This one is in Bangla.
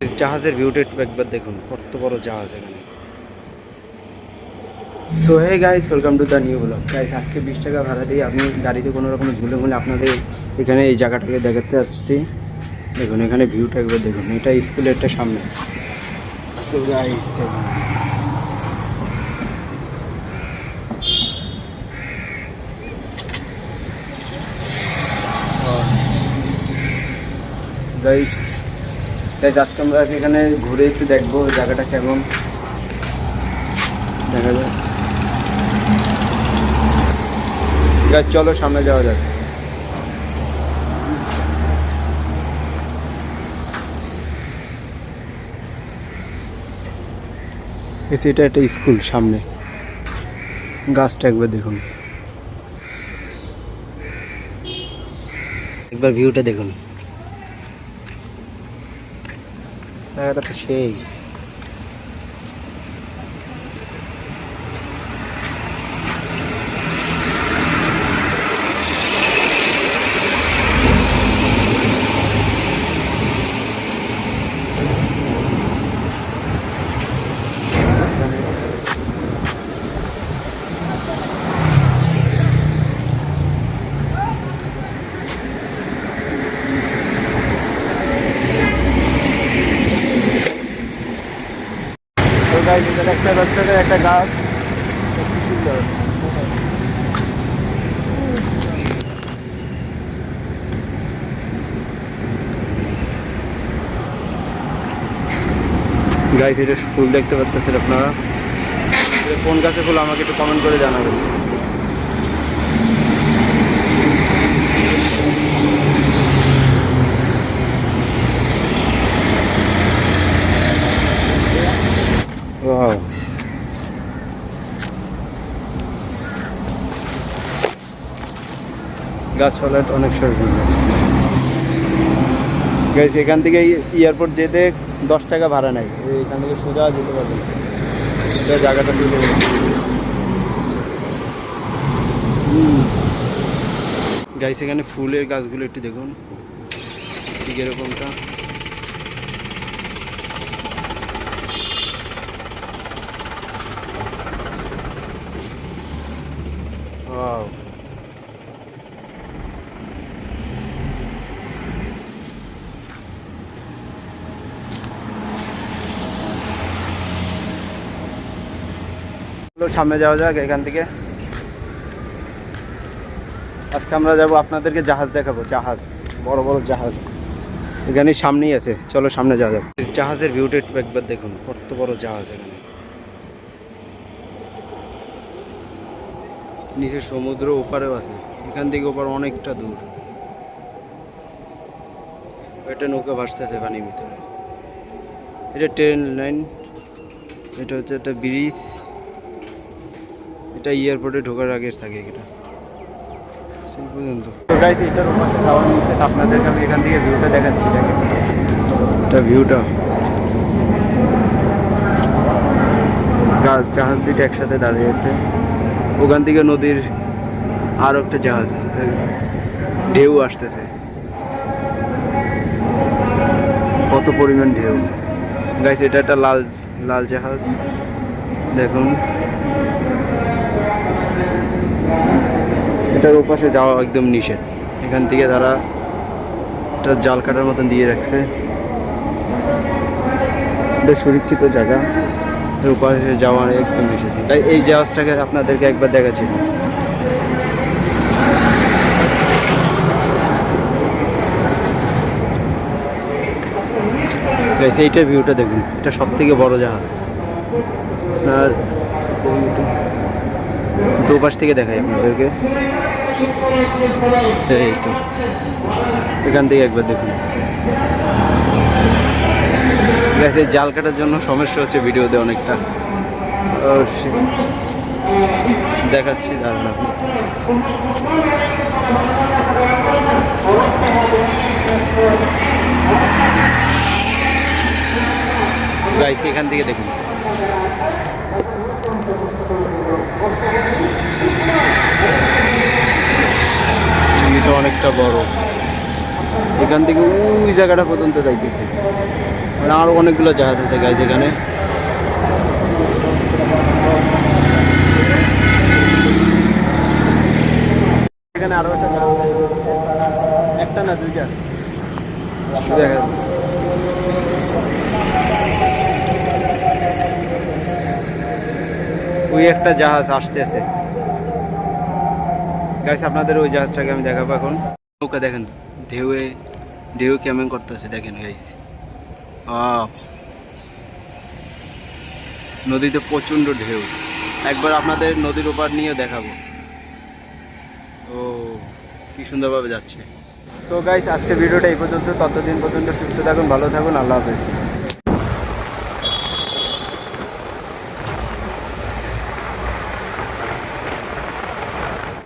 জাহাজের ভিউটা একটু একবার দেখুন, কত বড় জাহাজ এখানে। So hey guys welcome to the new blog guys আজকে বিশ টাকা ভাড়া দিয়ে আমি গাড়িতে কোনো রকম ঝুলে মুলে আপনাদের এখানে এই জায়গাটাকে দেখাতে আসছি। দেখুন, এখানে ভিউটা একবার দেখুন, এটা স্কুলেরটা সামনে। সো গাইস গাইস গাইস আজকে আমরা এখানে ঘুরে একটু দেখব জায়গাটা কেমন। দেখা যায় গাইস চলো সামনে যাওয়া যাক। এটা একটা স্কুল সামনে। গাছটা একবার দেখুন। একবার ভিউটা দেখুন। জায়গাটা তো সেই এটা একটা একটা গাছ। কি সুন্দর গাইস এটা ফুল দেখতে পাচ্ছেন আপনারা। কোন গাছে ফুল আমাকে একটু কমেন্ট করে জানাবেন। গাছপালাটা অনেক সুন্দর গাইস এখান থেকে এয়ারপোর্ট যেতে দশ টাকা ভাড়া নেয়। এখান থেকে সোজা যেতে পারবে। জায়গাটা সুন্দর গাইস এখানে ফুলের গাছগুলো একটু দেখুন। ঠিক এরকমটা। সামনে যাওয়া যাক এখান থেকে। আজকে আমরা যাব, আপনাদেরকে জাহাজ দেখাবো, জাহাজ, বড় বড় জাহাজ। এখানে সামনেই আছে, চলো সামনে যাওয়া যাক। জাহাজের ভিউটা একবার দেখুন, কত বড় জাহাজ এখানে। নিচে সমুদ্র, ওপারেও আছে। এখান থেকে ওপার অনেকটা দূর। এটা নৌকা ভাসতেছে পানির ভিতরে। এটা ট্রেন লাইন, এটা হচ্ছে একটা ব্রিজ। এটা এয়ারপোর্টে ঢোকার আগে থাকে এটা। সেই পর্যন্ত। গাইস এটার উপরে আপনাদেরকে আমি এখান থেকে ভিউটা দেখাচ্ছি এটা ভিউটা জাহাজ দুটো একসাথে দাঁড়িয়ে আছে ওখান থেকে নদীর আর একটা জাহাজ ঢেউ আসতেছে। কত পরিমাণ ঢেউ। গাইছে এটা একটা লাল লাল জাহাজ। দেখুন। এটার ওপাশে যাওয়া একদম নিষেধ। এখান থেকে তারা একটা জাল কাটার মতন দিয়ে রাখছে। এটা সুরক্ষিত জায়গা। ওপাশে যাওয়া একদম নিষেধ। তাই এই জাহাজটাকে আপনাদেরকে একবার দেখাচ্ছি। গাইস এইটার ভিউটা দেখুন। এটা সব থেকে বড় জাহাজ। আর দুপাশ থেকে দেখাই আপনাদেরকে। এখান থেকে একবার দেখুন। গাইস জাল কাটার জন্য সমস্যা হচ্ছে ভিডিওতে অনেকটা। দেখাচ্ছি, দাঁড়ান আপনি। এখান থেকে দেখুন। এটা অনেকটা বড়। এখান থেকে ওই জায়গাটা পর্যন্ত যাইতেছে। মানে আরও অনেকগুলো জাহাজ আছে গাইজ এখানে। আরও একটা না দেখা ওই একটা জাহাজ আসতেছে। গাইস আপনাদের ওই জাহাজটাকে আমি দেখাবো এখন। নৌকা দেখেন, ঢেউয়ে, ঢেউ কেমন করতেছে দেখেন গাইস নদীতে প্রচণ্ড ঢেউ। একবার আপনাদের নদীর ওপার নিয়ে দেখাবো। ও, কি সুন্দরভাবে যাচ্ছে। সো গাইস আজকে ভিডিওটা এই পর্যন্ত। ততদিন পর্যন্ত সুস্থ থাকুন, ভালো থাকুন। আল্লাহ হাফেজ।